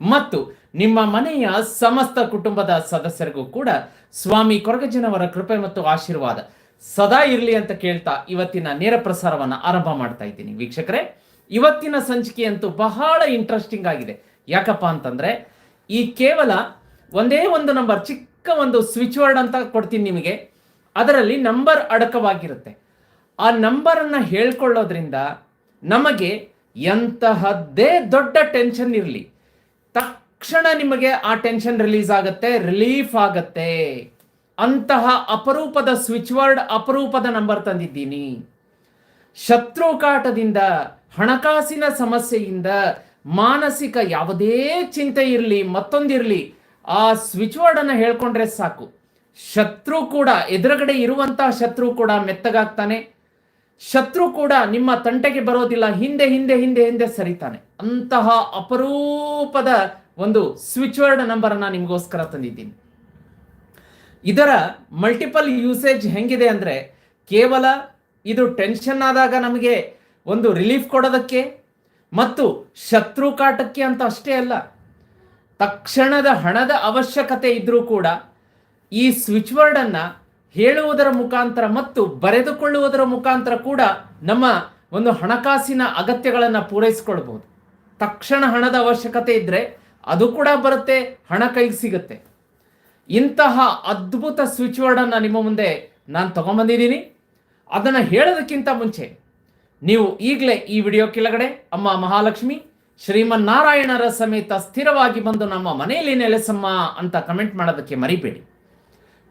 ಮತ್ತು ನಿಮ್ಮ ಮನೆಯ ಸಮಸ್ತ ಕುಟುಂಬದ ಸದಸ್ಯರಿಗೂ ಕೂಡ ಸ್ವಾಮಿ ಕೊರಗಜ್ಜನವರ ಕೃಪೆ ಮತ್ತು ಆಶೀರ್ವಾದ ಸದಾ ಇರಲಿ ಅಂತ ಕೇಳ್ತಾ ಇವತ್ತಿನ ನೇರ ಪ್ರಸಾರವನ್ನ ಆರಂಭ ಮಾಡ್ತಾ ಇದ್ದೀನಿ. ವೀಕ್ಷಕರೇ, ಇವತ್ತಿನ ಸಂಚಿಕೆ ಅಂತೂ ಬಹಳ ಇಂಟ್ರೆಸ್ಟಿಂಗ್ ಆಗಿದೆ. ಯಾಕಪ್ಪ ಅಂತಂದ್ರೆ, ಈ ಕೇವಲ ಒಂದೇ ಒಂದು ನಂಬರ್ ಚಿಕ್ಕ ಒಂದು ಸ್ವಿಚ್ ವರ್ಡ್ ಅಂತ ಕೊಡ್ತೀನಿ ನಿಮಗೆ. ಅದರಲ್ಲಿ ನಂಬರ್ ಅಡಕವಾಗಿರುತ್ತೆ. ಆ ನಂಬರ್ ಅನ್ನ ಹೇಳ್ಕೊಳ್ಳೋದ್ರಿಂದ ನಮಗೆ ಎಂತಹದ್ದೇ ದೊಡ್ಡ ಟೆನ್ಷನ್ ಇರಲಿ. ತಕ್ಷಣ ನಿಮಗೆ ಆ ಟೆನ್ಷನ್ ರಿಲೀಸ್ ಆಗುತ್ತೆ, ರಿಲೀಫ್ ಆಗತ್ತೆ. ಅಂತಹ ಅಪರೂಪದ ಸ್ವಿಚ್ ವರ್ಡ್, ಅಪರೂಪದ ನಂಬರ್ ತಂದಿದ್ದೀನಿ. ಶತ್ರು ಕಾಟದಿಂದ, ಹಣಕಾಸಿನ ಸಮಸ್ಯೆಯಿಂದ, ಮಾನಸಿಕ ಯಾವುದೇ ಚಿಂತೆ ಇರಲಿ ಮತ್ತೊಂದಿರಲಿ ಆ ಸ್ವಿಚ್ ವರ್ಡ್ ಅನ್ನ ಹೇಳ್ಕೊಂಡ್ರೆ ಸಾಕು. ಶತ್ರು ಕೂಡ, ಎದುರುಗಡೆ ಇರುವಂತಹ ಶತ್ರು ಕೂಡ ಮೆತ್ತಗಾಗ್ತಾನೆ. ಶತ್ರು ಕೂಡ ನಿಮ್ಮ ತಂಟೆಗೆ ಬರೋದಿಲ್ಲ. ಹಿಂದೆ ಹಿಂದೆ ಹಿಂದೆ ಹಿಂದೆ ಸರಿತಾನೆ. ಅಂತಹ ಅಪರೂಪದ ಒಂದು ಸ್ವಿಚ್ ವರ್ಡ್ ನಂಬರ್ ಅನ್ನ ನಿಮಗೋಸ್ಕರ ತಂದಿದ್ದೀನಿ. ಇದರ ಮಲ್ಟಿಪಲ್ ಯೂಸೇಜ್ ಹೆಂಗಿದೆ ಅಂದ್ರೆ, ಕೇವಲ ಇದು ಟೆನ್ಷನ್ ಆದಾಗ ನಮಗೆ ಒಂದು ರಿಲೀಫ್ ಕೊಡೋದಕ್ಕೆ ಮತ್ತು ಶತ್ರು ಕಾಟಕ್ಕೆ ಅಂತ ಅಷ್ಟೇ ಅಲ್ಲ, ತಕ್ಷಣದ ಹಣದ ಅವಶ್ಯಕತೆ ಇದ್ದರೂ ಕೂಡ ಈ ಸ್ವಿಚ್ ವರ್ಡ್ ಅನ್ನ ಹೇಳುವುದರ ಮುಖಾಂತರ ಮತ್ತು ಬರೆದುಕೊಳ್ಳುವುದರ ಮುಖಾಂತರ ಕೂಡ ನಮ್ಮ ಒಂದು ಹಣಕಾಸಿನ ಅಗತ್ಯಗಳನ್ನು ಪೂರೈಸಿಕೊಳ್ಬಹುದು. ತಕ್ಷಣ ಹಣದ ಅವಶ್ಯಕತೆ ಇದ್ದರೆ ಅದು ಕೂಡ ಬರುತ್ತೆ, ಹಣ ಕೈಗೆ ಸಿಗುತ್ತೆ. ಇಂತಹ ಅದ್ಭುತ ಸ್ವಿಚ್ ವರ್ಡ್ ಅನ್ನ ನಿಮ್ಮ ಮುಂದೆ ನಾನು ತಗೊಂಬಂದಿದ್ದೀನಿ. ಅದನ್ನು ಹೇಳೋದಕ್ಕಿಂತ ಮುಂಚೆ ನೀವು ಈಗಲೇ ಈ ವಿಡಿಯೋ ಕೆಳಗಡೆ ಅಮ್ಮ ಮಹಾಲಕ್ಷ್ಮಿ, ಶ್ರೀಮನ್ನಾರಾಯಣರ ಸಮೇತ ಸ್ಥಿರವಾಗಿ ಬಂದು ನಮ್ಮ ಮನೆಯಲ್ಲಿ ನೆಲೆಸಮ್ಮ ಅಂತ ಕಮೆಂಟ್ ಮಾಡೋದಕ್ಕೆ ಮರಿಬೇಡಿ.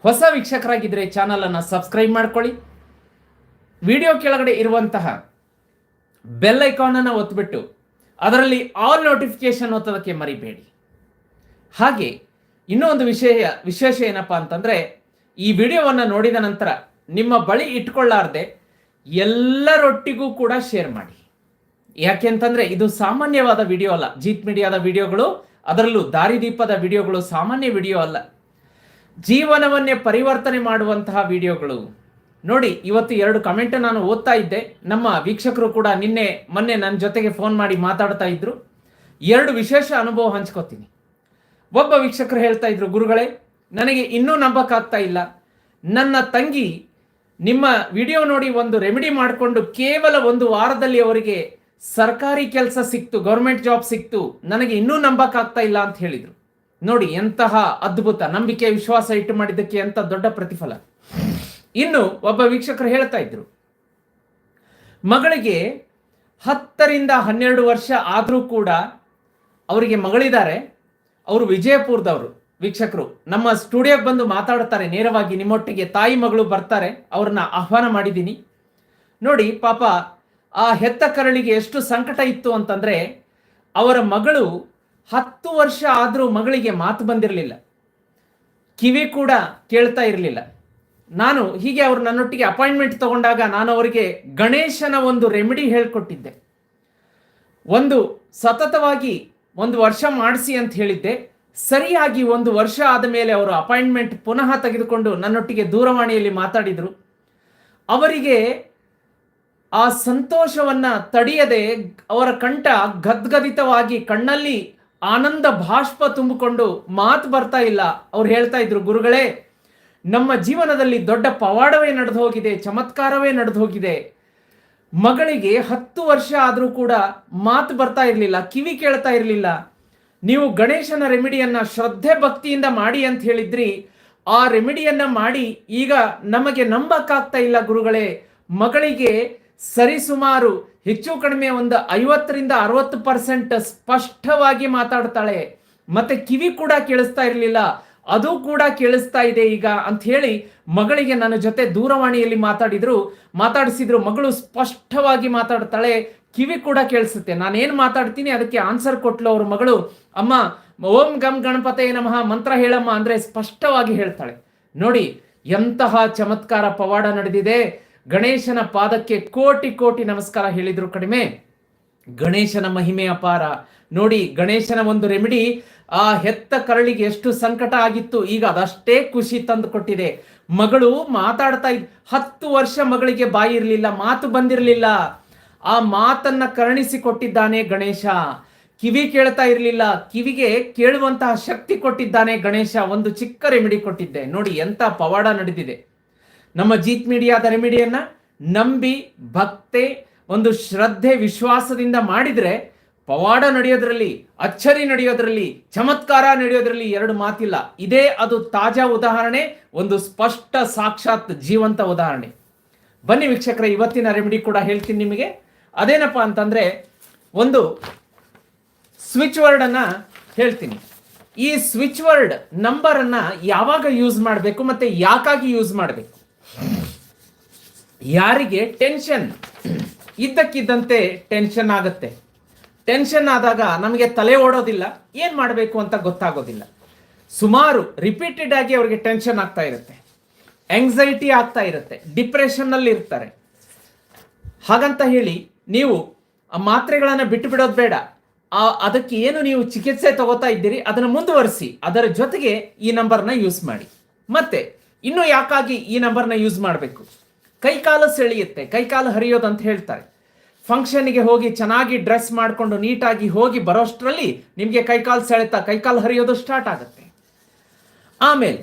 ಹೊಸ ವೀಕ್ಷಕರಾಗಿದ್ದರೆ ಚಾನಲನ್ನು ಸಬ್ಸ್ಕ್ರೈಬ್ ಮಾಡ್ಕೊಳ್ಳಿ. ವಿಡಿಯೋ ಕೆಳಗಡೆ ಇರುವಂತಹ ಬೆಲ್ ಐಕಾನನ್ನು ಒತ್ತಿಬಿಟ್ಟು ಅದರಲ್ಲಿ ಆಲ್ ನೋಟಿಫಿಕೇಶನ್ ಒತ್ತೋದಕ್ಕೆ ಮರಿಬೇಡಿ. ಹಾಗೆ ಇನ್ನೂ ಒಂದು ವಿಷಯ, ವಿಶೇಷ ಏನಪ್ಪ ಅಂತಂದರೆ ಈ ವಿಡಿಯೋವನ್ನು ನೋಡಿದ ನಂತರ ನಿಮ್ಮ ಬಳಿ ಇಟ್ಕೊಳ್ಳಾರ್ದೆ ಎಲ್ಲರೊಟ್ಟಿಗೂ ಕೂಡ ಶೇರ್ ಮಾಡಿ. ಯಾಕೆ ಅಂತಂದರೆ ಇದು ಸಾಮಾನ್ಯವಾದ ವಿಡಿಯೋ ಅಲ್ಲ. ಜೀತ್ ಮೀಡಿಯಾದ ವಿಡಿಯೋಗಳು ಅದರಲ್ಲೂ ದಾರಿದೀಪದ ವಿಡಿಯೋಗಳು ಸಾಮಾನ್ಯ ವಿಡಿಯೋ ಅಲ್ಲ. ಜೀವನವನ್ನೇ ಪರಿವರ್ತನೆ ಮಾಡುವಂತಹ ವಿಡಿಯೋಗಳು. ನೋಡಿ, ಇವತ್ತು ಎರಡು ಕಮೆಂಟ್ ನಾನು ಓದ್ತಾ ಇದ್ದೆ. ನಮ್ಮ ವೀಕ್ಷಕರು ಕೂಡ ನಿನ್ನೆ, ಮೊನ್ನೆ ನನ್ನ ಜೊತೆಗೆ ಫೋನ್ ಮಾಡಿ ಮಾತಾಡ್ತಾ ಇದ್ರು. ಎರಡು ವಿಶೇಷ ಅನುಭವ ಹಂಚ್ಕೋತೀನಿ. ಒಬ್ಬ ವೀಕ್ಷಕರು ಹೇಳ್ತಾ ಇದ್ರು, ಗುರುಗಳೇ, ನನಗೆ ಇನ್ನೂ ನಂಬಕ್ಕಾಗ್ತಾ ಇಲ್ಲ. ನನ್ನ ತಂಗಿ ನಿಮ್ಮ ವಿಡಿಯೋ ನೋಡಿ ಒಂದು ರೆಮಿಡಿ ಮಾಡಿಕೊಂಡು ಕೇವಲ ಒಂದು ವಾರದಲ್ಲಿ ಅವರಿಗೆ ಸರ್ಕಾರಿ ಕೆಲಸ ಸಿಕ್ತು, ಗೌರ್ಮೆಂಟ್ ಜಾಬ್ ಸಿಕ್ತು, ನನಗೆ ಇನ್ನೂ ನಂಬಕ್ಕಾಗ್ತಾ ಇಲ್ಲ ಅಂತ ಹೇಳಿದ್ರು. ನೋಡಿ ಎಂತಹ ಅದ್ಭುತ ನಂಬಿಕೆ ವಿಶ್ವಾಸ ಇಟ್ಟು ಮಾಡಿದ್ದಕ್ಕೆ ಎಂತ ದೊಡ್ಡ ಪ್ರತಿಫಲ. ಇನ್ನು ಒಬ್ಬ ವೀಕ್ಷಕರು ಹೇಳ್ತಾ ಇದ್ರು. ಮಗಳಿಗೆ ಹತ್ತರಿಂದ ಹನ್ನೆರಡು ವರ್ಷ ಆದರೂ ಕೂಡ ಅವರಿಗೆ ಮಗಳಿದ್ದಾರೆ. ಅವರು ವಿಜಯಪುರದವರು. ವೀಕ್ಷಕರು, ನಮ್ಮ ಸ್ಟುಡಿಯೋಗೆ ಬಂದು ಮಾತಾಡ್ತಾರೆ ನೇರವಾಗಿ, ನಿಮ್ಮೊಟ್ಟಿಗೆ ತಾಯಿ ಮಗಳು ಬರ್ತಾರೆ, ಅವ್ರನ್ನ ಆಹ್ವಾನ ಮಾಡಿದ್ದೀನಿ. ನೋಡಿ, ಪಾಪ ಆ ಹೆತ್ತ ಕರಳಿಗೆ ಎಷ್ಟು ಸಂಕಟ ಇತ್ತು ಅಂತಂದ್ರೆ ಅವರ ಮಗಳು ಹತ್ತು ವರ್ಷ ಆದರೂ ಮಗಳಿಗೆ ಮಾತು ಬಂದಿರಲಿಲ್ಲ. ಕಿವಿ ಕೂಡ ಕೇಳ್ತಾ ಇರಲಿಲ್ಲ. ನಾನು ಹೀಗೆ ಅವರು ನನ್ನೊಟ್ಟಿಗೆ ಅಪಾಯಿಂಟ್ಮೆಂಟ್ ತಗೊಂಡಾಗ ನಾನು ಅವರಿಗೆ ಗಣೇಶನ ಒಂದು ರೆಮಿಡಿ ಹೇಳ್ಕೊಟ್ಟಿದ್ದೆ. ಒಂದು ಸತತವಾಗಿ ಒಂದು ವರ್ಷ ಮಾಡಿಸಿ ಅಂತ ಹೇಳಿದ್ದೆ. ಸರಿಯಾಗಿ ಒಂದು ವರ್ಷ ಆದ ಮೇಲೆ ಅವರು ಅಪಾಯಿಂಟ್ಮೆಂಟ್ ಪುನಃ ತೆಗೆದುಕೊಂಡು ನನ್ನೊಟ್ಟಿಗೆ ದೂರವಾಣಿಯಲ್ಲಿ ಮಾತಾಡಿದರು. ಅವರಿಗೆ ಆ ಸಂತೋಷವನ್ನು ತಡೆಯದೆ ಅವರ ಕಂಠ ಗದ್ಗದಿತವಾಗಿ ಕಣ್ಣಲ್ಲಿ ಆನಂದ ಭಾಷ್ಪ ತುಂಬಿಕೊಂಡು ಮಾತು ಬರ್ತಾ ಇಲ್ಲ. ಅವ್ರು ಹೇಳ್ತಾ ಇದ್ರು, ಗುರುಗಳೇ, ನಮ್ಮ ಜೀವನದಲ್ಲಿ ದೊಡ್ಡ ಪವಾಡವೇ ನಡೆದು ಹೋಗಿದೆ, ಚಮತ್ಕಾರವೇ ನಡೆದು ಹೋಗಿದೆ. ಮಗಳಿಗೆ ಹತ್ತು ವರ್ಷ ಆದರೂ ಕೂಡ ಮಾತು ಬರ್ತಾ ಇರಲಿಲ್ಲ, ಕಿವಿ ಕೇಳ್ತಾ ಇರಲಿಲ್ಲ. ನೀವು ಗಣೇಶನ ರೆಮಿಡಿಯನ್ನ ಶ್ರದ್ಧೆ ಭಕ್ತಿಯಿಂದ ಮಾಡಿ ಅಂತ ಹೇಳಿದ್ರಿ. ಆ ರೆಮಿಡಿಯನ್ನ ಮಾಡಿ ಈಗ ನಮಗೆ ನಂಬಕ್ಕಾಗ್ತಾ ಇಲ್ಲ ಗುರುಗಳೇ. ಮಗಳಿಗೆ ಸರಿಸುಮಾರು ಹೆಚ್ಚು ಕಡಿಮೆ ಒಂದು ಐವತ್ತರಿಂದ ಅರವತ್ತು ಪರ್ಸೆಂಟ್ ಸ್ಪಷ್ಟವಾಗಿ ಮಾತಾಡ್ತಾಳೆ. ಮತ್ತೆ ಕಿವಿ ಕೂಡ ಕೇಳಿಸ್ತಾ ಇರಲಿಲ್ಲ. ಅದು ಕೂಡ ಕೇಳಿಸ್ತಾ ಇದೆ ಈಗ ಅಂತ ಹೇಳಿ ಮಗಳಿಗೆ ನನ್ನ ಜೊತೆ ದೂರವಾಣಿಯಲ್ಲಿ ಮಾತಾಡಿದ್ರು. ಮಾತಾಡಿಸಿದ್ರು, ಮಗಳು ಸ್ಪಷ್ಟವಾಗಿ ಮಾತಾಡ್ತಾಳೆ. ಕಿವಿ ಕೂಡ ಕೇಳಿಸುತ್ತೆ. ನಾನೇನು ಮಾತಾಡ್ತೀನಿ, ಅದಕ್ಕೆ ಆನ್ಸರ್ ಕೊಟ್ಲು ಅವ್ರ ಮಗಳು. ಅಮ್ಮ, ಓಂ ಗಮ್ ಗಣಪತಯ ನಮಃ, ಮಂತ್ರ ಹೇಳಮ್ಮ ಅಂದ್ರೆ ಸ್ಪಷ್ಟವಾಗಿ ಹೇಳ್ತಾಳೆ. ನೋಡಿ, ಎಂತಹ ಚಮತ್ಕಾರ ಪವಾಡ ನಡೆದಿದೆ. ಗಣೇಶನ ಪಾದಕ್ಕೆ ಕೋಟಿ ಕೋಟಿ ನಮಸ್ಕಾರ ಹೇಳಿದ್ರು ಕಡಿಮೆ. ಗಣೇಶನ ಮಹಿಮೆ ಅಪಾರ. ನೋಡಿ, ಗಣೇಶನ ಒಂದು ರೆಮಿಡಿ ಆ ಹೆತ್ತ ಕರಳಿಗೆ ಎಷ್ಟು ಸಂಕಟ ಆಗಿತ್ತು. ಈಗ ಅದಷ್ಟೇ ಖುಷಿ ತಂದು ಕೊಟ್ಟಿದೆ. ಮಗಳು ಮಾತಾಡ್ತಾ ಇದ್, ಹತ್ತು ವರ್ಷ ಮಗಳಿಗೆ ಬಾಯಿ ಇರಲಿಲ್ಲ, ಮಾತು ಬಂದಿರಲಿಲ್ಲ. ಆ ಮಾತನ್ನ ಕರುಣಿಸಿ ಕೊಟ್ಟಿದ್ದಾನೆ ಗಣೇಶ. ಕಿವಿ ಕೇಳ್ತಾ ಇರಲಿಲ್ಲ. ಕಿವಿಗೆ ಕೇಳುವಂತಹ ಶಕ್ತಿ ಕೊಟ್ಟಿದ್ದಾನೆ ಗಣೇಶ. ಒಂದು ಚಿಕ್ಕ ರೆಮಿಡಿ ಕೊಟ್ಟಿದ್ದೆ. ನೋಡಿ, ಎಂತ ಪವಾಡ ನಡೆದಿದೆ. ನಮ್ಮ ಜೀತ್ ಮೀಡಿಯಾದ ರೆಮಿಡಿಯನ್ನ ನಂಬಿ ಭಕ್ತೆ ಒಂದು ಶ್ರದ್ಧೆ ವಿಶ್ವಾಸದಿಂದ ಮಾಡಿದ್ರೆ ಪವಾಡ ನಡೆಯೋದ್ರಲ್ಲಿ, ಅಚ್ಚರಿ ನಡೆಯೋದ್ರಲ್ಲಿ, ಚಮತ್ಕಾರ ನಡೆಯೋದ್ರಲ್ಲಿ ಎರಡು ಮಾತಿಲ್ಲ. ಇದೇ ಅದು ತಾಜಾ ಉದಾಹರಣೆ, ಒಂದು ಸ್ಪಷ್ಟ ಸಾಕ್ಷಾತ್ ಜೀವಂತ ಉದಾಹರಣೆ. ಬನ್ನಿ ವೀಕ್ಷಕರ, ಇವತ್ತಿನ ರೆಮಿಡಿ ಕೂಡ ಹೇಳ್ತೀನಿ ನಿಮಗೆ. ಅದೇನಪ್ಪ ಅಂತಂದ್ರೆ, ಒಂದು ಸ್ವಿಚ್ ವರ್ಡ್ ಅನ್ನ ಹೇಳ್ತೀನಿ. ಈ ಸ್ವಿಚ್ ವರ್ಡ್ ನಂಬರನ್ನು ಯಾವಾಗ ಯೂಸ್ ಮಾಡಬೇಕು ಮತ್ತೆ ಯಾಕಾಗಿ ಯೂಸ್ ಮಾಡಬೇಕು? ಯಾರಿಗೆ? ಟೆನ್ಷನ್ ಇದ್ದಕ್ಕಿದ್ದಂತೆ ಟೆನ್ಷನ್ ಆಗುತ್ತೆ. ಟೆನ್ಷನ್ ಆದಾಗ ನಮಗೆ ತಲೆ ಓಡೋದಿಲ್ಲ. ಏನು ಮಾಡಬೇಕು ಅಂತ ಗೊತ್ತಾಗೋದಿಲ್ಲ. ಸುಮಾರು ರಿಪೀಟೆಡ್ ಆಗಿ ಅವರಿಗೆ ಟೆನ್ಷನ್ ಆಗ್ತಾ ಇರುತ್ತೆ. ಎಂಗ್ಸೈಟಿ ಆಗ್ತಾ ಇರುತ್ತೆ. ಡಿಪ್ರೆಷನ್ ಅಲ್ಲಿ ಇರ್ತಾರೆ. ಹಾಗಂತ ಹೇಳಿ ನೀವು ಆ ಮಾತ್ರೆಗಳನ್ನು ಬಿಟ್ಟು ಬಿಡೋದು ಬೇಡ. ಆ, ಅದಕ್ಕೆ ಏನು ನೀವು ಚಿಕಿತ್ಸೆ ತಗೋತಾ ಇದ್ದೀರಿ, ಅದನ್ನು ಮುಂದುವರಿಸಿ. ಅದರ ಜೊತೆಗೆ ಈ ನಂಬರ್ನ ಯೂಸ್ ಮಾಡಿ. ಮತ್ತೆ, ಇನ್ನು ಯಾಕಾಗಿ ಈ ನಂಬರ್ನ ಯೂಸ್ ಮಾಡಬೇಕು? ಕೈಕಾಲು ಸೆಳೆಯುತ್ತೆ, ಕೈಕಾಲು ಹರಿಯೋದು ಅಂತ ಹೇಳ್ತಾರೆ. ಫಂಕ್ಷನ್ಗೆ ಹೋಗಿ ಚೆನ್ನಾಗಿ ಡ್ರೆಸ್ ಮಾಡಿಕೊಂಡು ನೀಟಾಗಿ ಹೋಗಿ ಬರೋಷ್ಟರಲ್ಲಿ ನಿಮಗೆ ಕೈಕಾಲು ಸೆಳೆತ, ಕೈಕಾಲು ಹರಿಯೋದು ಸ್ಟಾರ್ಟ್ ಆಗುತ್ತೆ. ಆಮೇಲೆ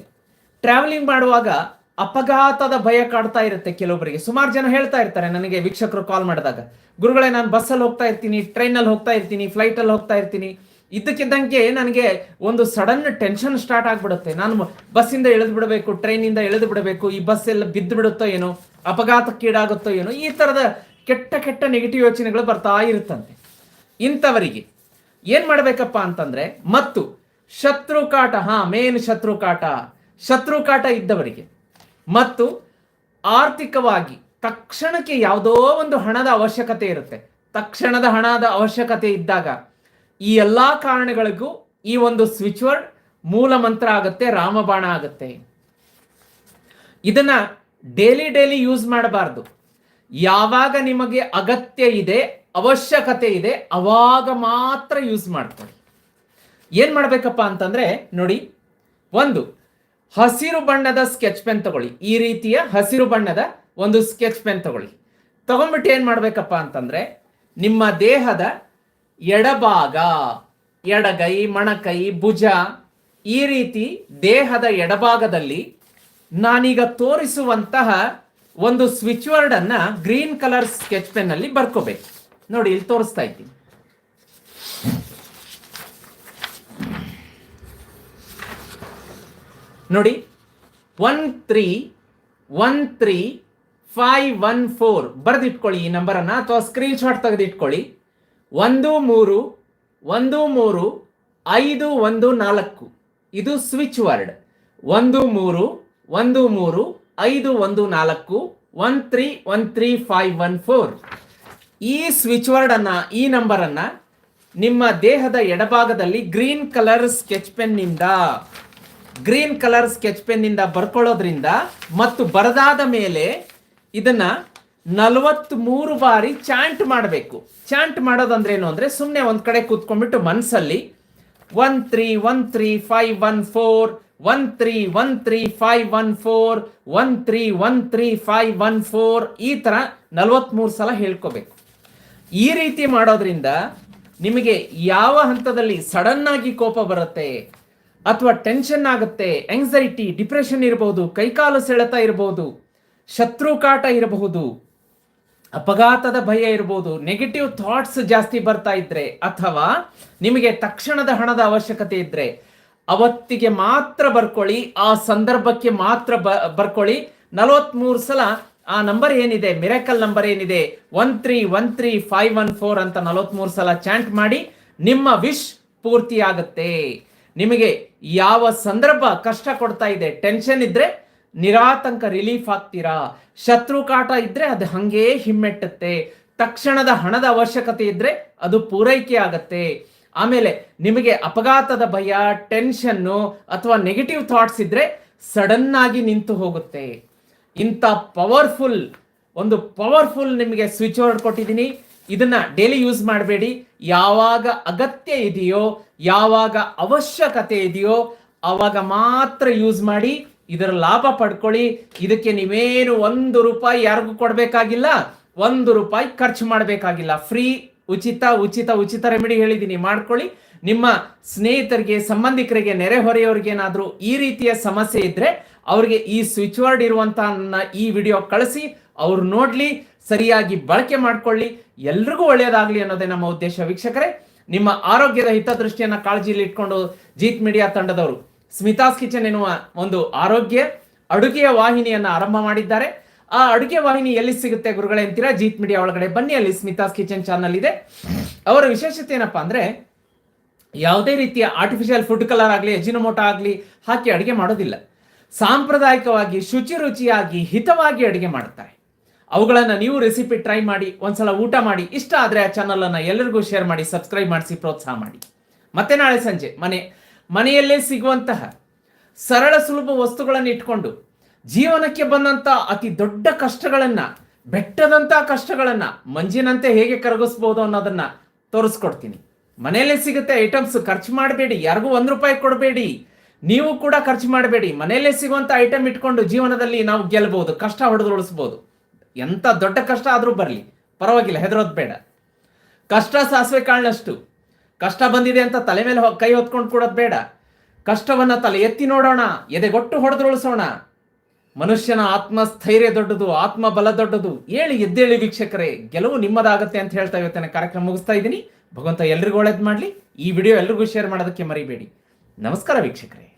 ಟ್ರಾವೆಲಿಂಗ್ ಮಾಡುವಾಗ ಅಪಘಾತದ ಭಯ ಕಾಡ್ತಾ ಇರುತ್ತೆ ಕೆಲವೊಬ್ಬರಿಗೆ ಸುಮಾರು ಜನ ಹೇಳ್ತಾ ಇರ್ತಾರೆ, ನನಗೆ ವೀಕ್ಷಕರು ಕಾಲ್ ಮಾಡಿದಾಗ, ಗುರುಗಳೇ, ನಾನು ಬಸ್ಸಲ್ಲಿ ಹೋಗ್ತಾ ಇರ್ತೀನಿ ಟ್ರೈನಲ್ಲಿ ಹೋಗ್ತಾ ಇರ್ತೀನಿ ಫ್ಲೈಟಲ್ಲಿ ಹೋಗ್ತಾ ಇರ್ತೀನಿ. ಇದ್ದಕ್ಕಿದ್ದಂಗೆ ನನಗೆ ಒಂದು ಸಡನ್ ಟೆನ್ಷನ್ ಸ್ಟಾರ್ಟ್ ಆಗ್ಬಿಡುತ್ತೆ. ನಾನು ಬಸ್ಸಿಂದ ಇಳಿದು ಬಿಡಬೇಕು, ಟ್ರೈನಿಂದ ಇಳಿದು ಬಿಡಬೇಕು, ಈ ಬಸ್ ಎಲ್ಲ ಬಿದ್ದು ಬಿಡುತ್ತೋ ಏನೋ, ಅಪಘಾತಕ್ಕೀಡಾಗುತ್ತೋ ಏನೋ, ಈ ಥರದ ಕೆಟ್ಟ ಕೆಟ್ಟ ನೆಗೆಟಿವ್ ಯೋಚನೆಗಳು ಬರ್ತಾ ಇರುತ್ತಂತೆ. ಇಂಥವರಿಗೆ ಏನು ಮಾಡಬೇಕಪ್ಪ ಅಂತಂದ್ರೆ, ಮತ್ತು ಶತ್ರುಕಾಟ ಹಾಂ ಮೇನ್ ಶತ್ರುಕಾಟ ಶತ್ರುಕಾಟ ಇದ್ದವರಿಗೆ, ಮತ್ತು ಆರ್ಥಿಕವಾಗಿ ತಕ್ಷಣಕ್ಕೆ ಯಾವುದೋ ಒಂದು ಹಣದ ಅವಶ್ಯಕತೆ ಇರುತ್ತೆ. ತಕ್ಷಣದ ಹಣದ ಅವಶ್ಯಕತೆ ಇದ್ದಾಗ ಈ ಎಲ್ಲ ಕಾರಣಗಳಿಗೂ ಈ ಒಂದು ಸ್ವಿಚ್ ವರ್ಡ್ ಮೂಲ ಮಂತ್ರ ಆಗುತ್ತೆ, ರಾಮಬಾಣ ಆಗುತ್ತೆ. ಇದನ್ನ ಡೈಲಿ ಡೈಲಿ ಯೂಸ್ ಮಾಡಬಾರ್ದು. ಯಾವಾಗ ನಿಮಗೆ ಅಗತ್ಯ ಇದೆ, ಅವಶ್ಯಕತೆ ಇದೆ, ಅವಾಗ ಮಾತ್ರ ಯೂಸ್ ಮಾಡ್ಕೊಳ್ಳಿ. ಏನ್ ಮಾಡ್ಬೇಕಪ್ಪ ಅಂತಂದ್ರೆ, ನೋಡಿ, ಒಂದು, ಹಸಿರು ಬಣ್ಣದ ಸ್ಕೆಚ್ ಪೆನ್ ತಗೊಳ್ಳಿ. ಈ ರೀತಿಯ ಹಸಿರು ಬಣ್ಣದ ಒಂದು ಸ್ಕೆಚ್ ಪೆನ್ ತಗೊಳ್ಳಿ. ತಗೊಂಡ್ಬಿಟ್ಟು ಏನ್ ಮಾಡ್ಬೇಕಪ್ಪ ಅಂತಂದ್ರೆ, ನಿಮ್ಮ ದೇಹದ ಎಡಭಾಗ, ಎಡಗೈ, ಮಣಕೈ, ಭುಜ, ಈ ರೀತಿ ದೇಹದ ಎಡಭಾಗದಲ್ಲಿ ನಾನೀಗ ತೋರಿಸುವಂತಹ ಒಂದು ಸ್ವಿಚ್ ವರ್ಡ್ ಅನ್ನ ಗ್ರೀನ್ ಕಲರ್ ಸ್ಕೆಚ್ ಪೆನ್ ಅಲ್ಲಿ ಬರ್ಕೋಬೇಕು. ನೋಡಿ, ಇಲ್ಲಿ ತೋರಿಸ್ತಾ ಇದ್ದೀನಿ. ನೋಡಿ one three one three five one four ಬರೆದಿಟ್ಕೊಳ್ಳಿ ಈ ನಂಬರನ್ನು ಅಥವಾ ಸ್ಕ್ರೀನ್ ಶಾಟ್ ತೆಗೆದಿಟ್ಕೊಳ್ಳಿ. ಒಂದು ಮೂರು ಒಂದು ಮೂರು, ಐದು, ಒಂದು ನಾಲ್ಕು. ಇದು ಸ್ವಿಚ್ ವರ್ಡ್ ಒಂದು ಮೂರು ಒಂದು ಮೂರು, ಐದು, ಒಂದು ನಾಲ್ಕು one three one three five one four ಈ ಸ್ವಿಚ್ ವರ್ಡ್ ಅನ್ನ, ಈ ನಂಬರ್ ಅನ್ನ ನಿಮ್ಮ ದೇಹದ ಎಡಭಾಗದಲ್ಲಿ ಗ್ರೀನ್ ಕಲರ್ ಸ್ಕೆಚ್ ಪೆನ್ನಿಂದ ಗ್ರೀನ್ ಕಲರ್ ಸ್ಕೆಚ್ ಪೆನ್ನಿಂದ ಬರ್ಕೊಳ್ಳೋದ್ರಿಂದ ಮತ್ತು ಬರದಾದ ಮೇಲೆ ಇದನ್ನ ನಲವತ್ತ್ ಮೂರು ಬಾರಿ ಚಾಂಟ್ ಮಾಡಬೇಕು. ಚಾಂಟ್ ಮಾಡೋದಂದ್ರೆ ಏನು ಅಂದ್ರೆ ಸುಮ್ಮನೆ ಒಂದು ಕಡೆ ಕೂತ್ಕೊಂಡ್ಬಿಟ್ಟು ಮನಸ್ಸಲ್ಲಿ one three one three, five, one four, one three one three, five, one four, one three one three, five, one four ಈ ತರ ನಲವತ್ಮೂರು ಸಲ ಹೇಳ್ಕೋಬೇಕು. ಈ ರೀತಿ ಮಾಡೋದ್ರಿಂದ ನಿಮಗೆ ಯಾವ ಹಂತದಲ್ಲಿ ಸಡನ್ ಆಗಿ ಕೋಪ ಬರುತ್ತೆ ಅಥವಾ ಟೆನ್ಷನ್ ಆಗುತ್ತೆ ಎಂಗ್ಸೈಟಿ ಡಿಪ್ರೆಷನ್ ಇರಬಹುದು ಕೈಕಾಲು ಸೆಳೆತ ಇರಬಹುದು ಶತ್ರುಕಾಟ ಇರಬಹುದು ಅಪಘಾತದ ಭಯ ಇರ್ಬೋದು ನೆಗೆಟಿವ್ ಥಾಟ್ಸ್ ಜಾಸ್ತಿ ಬರ್ತಾ ಇದ್ರೆ ಅಥವಾ ನಿಮಗೆ ತಕ್ಷಣದ ಹಣದ ಅವಶ್ಯಕತೆ ಇದ್ರೆ, ಅವತ್ತಿಗೆ ಮಾತ್ರ ಬರ್ಕೊಳ್ಳಿ, ಆ ಸಂದರ್ಭಕ್ಕೆ ಮಾತ್ರ ಬ, ಬರ್ಕೊಳ್ಳಿ. ನಲವತ್ಮೂರು ಸಲ ಆ ನಂಬರ್ ಏನಿದೆ, ಮಿರಾಕಲ್ ನಂಬರ್ ಏನಿದೆ one three one three, five, one, four ಅಂತ ನಲವತ್ಮೂರು ಸಲ ಚಾಂಟ್ ಮಾಡಿ, ನಿಮ್ಮ ವಿಶ್ ಪೂರ್ತಿ ಆಗುತ್ತೆ ನಿಮಗೆ ಯಾವ ಸಂದರ್ಭ ಕಷ್ಟ ಕೊಡ್ತಾ ಇದೆ, ಟೆನ್ಷನ್ ಇದ್ರೆ ನಿರಾತಂಕ ರಿಲೀಫ್ ಆಗ್ತೀರಾ? ಶತ್ರು ಕಾಟ ಇದ್ರೆ ಅದು ಹಂಗೇ ಹಿಮ್ಮೆಟ್ಟುತ್ತೆ. ತಕ್ಷಣದ ಹಣದ ಅವಶ್ಯಕತೆ ಇದ್ರೆ ಅದು ಪೂರೈಕೆ ಆಗತ್ತೆ. ಆಮೇಲೆ ನಿಮಗೆ ಅಪಘಾತದ ಭಯ, ಟೆನ್ಷನ್ನು ಅಥವಾ ನೆಗೆಟಿವ್ ಥಾಟ್ಸ್ ಇದ್ರೆ ಸಡನ್ ಆಗಿ ನಿಂತು ಹೋಗುತ್ತೆ. ಇಂಥ ಪವರ್ಫುಲ್, ಒಂದು ಪವರ್ಫುಲ್ ನಿಮಗೆ ಸ್ವಿಚ್ ವರ್ಡ್ ಕೊಟ್ಟಿದ್ದೀನಿ. ಇದನ್ನ ಡೈಲಿ ಯೂಸ್ ಮಾಡಬೇಡಿ. ಯಾವಾಗ ಅಗತ್ಯ ಇದೆಯೋ, ಯಾವಾಗ ಅವಶ್ಯಕತೆ ಇದೆಯೋ, ಅವಾಗ ಮಾತ್ರ ಯೂಸ್ ಮಾಡಿ ಇದರ ಲಾಭ ಪಡ್ಕೊಳ್ಳಿ. ಇದಕ್ಕೆ ನೀವೇನು ಒಂದು ರೂಪಾಯಿ ಯಾರಿಗೂ ಕೊಡಬೇಕಾಗಿಲ್ಲ. ಒಂದು ರೂಪಾಯಿ ಖರ್ಚು ಮಾಡಬೇಕಾಗಿಲ್ಲ. ಫ್ರೀ, ಉಚಿತ ಉಚಿತ ಉಚಿತ ರೆಮಿಡಿ ಹೇಳಿದ್ದೀನಿ. ಮಾಡ್ಕೊಳ್ಳಿ. ನಿಮ್ಮ ಸ್ನೇಹಿತರಿಗೆ, ಸಂಬಂಧಿಕರಿಗೆ ನೆರೆಹೊರೆಯವರಿಗೆ ಏನಾದರೂ ಈ ರೀತಿಯ ಸಮಸ್ಯೆ ಇದ್ದರೆ ಅವರಿಗೆ ಈ ಸ್ವಿಚ್ ವರ್ಡ್ ಇರುವಂತ ನನ್ನ ಈ ವಿಡಿಯೋ ಕಳಿಸಿ. ಅವ್ರು ನೋಡ್ಲಿ, ಸರಿಯಾಗಿ ಬಳಕೆ ಮಾಡ್ಕೊಳ್ಳಿ. ಎಲ್ರಿಗೂ ಒಳ್ಳೆಯದಾಗ್ಲಿ ಅನ್ನೋದೇ ನಮ್ಮ ಉದ್ದೇಶ. ವೀಕ್ಷಕರೇ, ನಿಮ್ಮ ಆರೋಗ್ಯದ ಹಿತದೃಷ್ಟಿಯನ್ನು ಕಾಳಜಿಯಲ್ಲಿ ಇಟ್ಕೊಂಡು ಜೀತ್ ಮೀಡಿಯಾ ತಂಡದವರು ಸ್ಮಿತಾಸ್ ಕಿಚನ್ ಎನ್ನುವ ಒಂದು ಆರೋಗ್ಯ ಅಡುಗೆಯ ವಾಹಿನಿಯನ್ನ ಆರಂಭ ಮಾಡಿದ್ದಾರೆ. ಆ ಅಡುಗೆ ವಾಹಿನಿ ಎಲ್ಲಿ ಸಿಗುತ್ತೆ ಗುರುಗಳೇ ಅಂತೀರಾ? ಜೀತ್ ಮೀಡಿಯಾ ಒಳಗಡೆ ಬನ್ನಿ, ಅಲ್ಲಿ ಸ್ಮಿತಾಸ್ ಕಿಚನ್ ಚಾನಲ್ ಇದೆ. ಅವರ ವಿಶೇಷತೆ ಏನಪ್ಪಾ ಅಂದ್ರೆ, ಯಾವುದೇ ರೀತಿಯ ಆರ್ಟಿಫಿಷಿಯಲ್ ಫುಡ್ ಕಲರ್ ಆಗಲಿ ಎಜಿನೋಮೋಟೋ ಆಗಲಿ ಹಾಕಿ ಅಡುಗೆ ಮಾಡೋದಿಲ್ಲ. ಸಾಂಪ್ರದಾಯಿಕವಾಗಿ, ಶುಚಿ ರುಚಿಯಾಗಿ, ಹಿತವಾಗಿ ಅಡುಗೆ ಮಾಡ್ತಾರೆ ಅವುಗಳನ್ನು ನೀವು ರೆಸಿಪಿ ಟ್ರೈ ಮಾಡಿ, ಒಂದ್ಸಲ ಊಟ ಮಾಡಿ, ಇಷ್ಟ ಆದರೆ ಆ ಚಾನಲನ್ನು ಎಲ್ಲರಿಗೂ ಶೇರ್ ಮಾಡಿ ಸಬ್ಸ್ಕ್ರೈಬ್ ಮಾಡಿಸಿ, ಪ್ರೋತ್ಸಾಹ ಮಾಡಿ. ಮತ್ತೆ ನಾಳೆ ಸಂಜೆ ಮನೆ ಮನೆಯಲ್ಲೇ ಸಿಗುವಂತಹ ಸರಳ ಸುಲಭ ವಸ್ತುಗಳನ್ನು ಇಟ್ಕೊಂಡು ಜೀವನಕ್ಕೆ ಬಂದಂಥ ಅತಿ ದೊಡ್ಡ ಕಷ್ಟಗಳನ್ನು ಬೆಟ್ಟದಂಥ ಕಷ್ಟಗಳನ್ನು ಮಂಜಿನಂತೆ ಹೇಗೆ ಕರಗಿಸ್ಬೋದು ಅನ್ನೋದನ್ನು ತೋರಿಸ್ಕೊಡ್ತೀನಿ. ಮನೆಯಲ್ಲೇ ಸಿಗುತ್ತೆ ಐಟಮ್ಸ್, ಖರ್ಚು ಮಾಡಬೇಡಿ, ಯಾರಿಗೂ ಒಂದು ರೂಪಾಯಿ ಕೊಡಬೇಡಿ. ನೀವು ಕೂಡ ಖರ್ಚು ಮಾಡಬೇಡಿ. ಮನೆಯಲ್ಲೇ ಸಿಗುವಂಥ ಐಟಮ್ ಇಟ್ಕೊಂಡು ಜೀವನದಲ್ಲಿ ನಾವು ಗೆಲ್ಲಬಹುದು ಕಷ್ಟ ಹೊಡೆದು ಉಳಿಸ್ಬೋದು ಎಂತ ದೊಡ್ಡ ಕಷ್ಟ ಆದರೂ ಬರಲಿ, ಪರವಾಗಿಲ್ಲ, ಹೆದರೋದು ಬೇಡ. ಕಷ್ಟ ಸಾಸಿವೆ ಕಾಳಿನಷ್ಟು ಕಷ್ಟ ಬಂದಿದೆ ಅಂತ ತಲೆ ಮೇಲೆ ಕೈ ಹೊತ್ಕೊಂಡು ಕೊಡೋದು ಬೇಡ. ಕಷ್ಟವನ್ನ ತಲೆ ಎತ್ತಿ ನೋಡೋಣ ಎದೆಗೊಟ್ಟು ಹೊಡೆದು ಉಳಿಸೋಣ ಮನುಷ್ಯನ ಆತ್ಮಸ್ಥೈರ್ಯ ದೊಡ್ಡದು ಆತ್ಮ ಬಲ ದೊಡ್ಡದು. ಹೇಳಿ ಎದ್ದೇಳಿ ವೀಕ್ಷಕರೇ, ಗೆಲುವು ನಿಮ್ಮದಾಗತ್ತೆ ಅಂತ ಹೇಳ್ತಾ ಇವತ್ತಿನ ಕಾರ್ಯಕ್ರಮ ಮುಗಿಸ್ತಾ ಇದ್ದೀನಿ. ಭಗವಂತ ಎಲ್ರಿಗೂ ಒಳ್ಳೇದು ಮಾಡಲಿ. ಈ ವಿಡಿಯೋ ಎಲ್ರಿಗೂ ಶೇರ್ ಮಾಡೋದಕ್ಕೆ ಮರಿಬೇಡಿ. ನಮಸ್ಕಾರ ವೀಕ್ಷಕರೇ.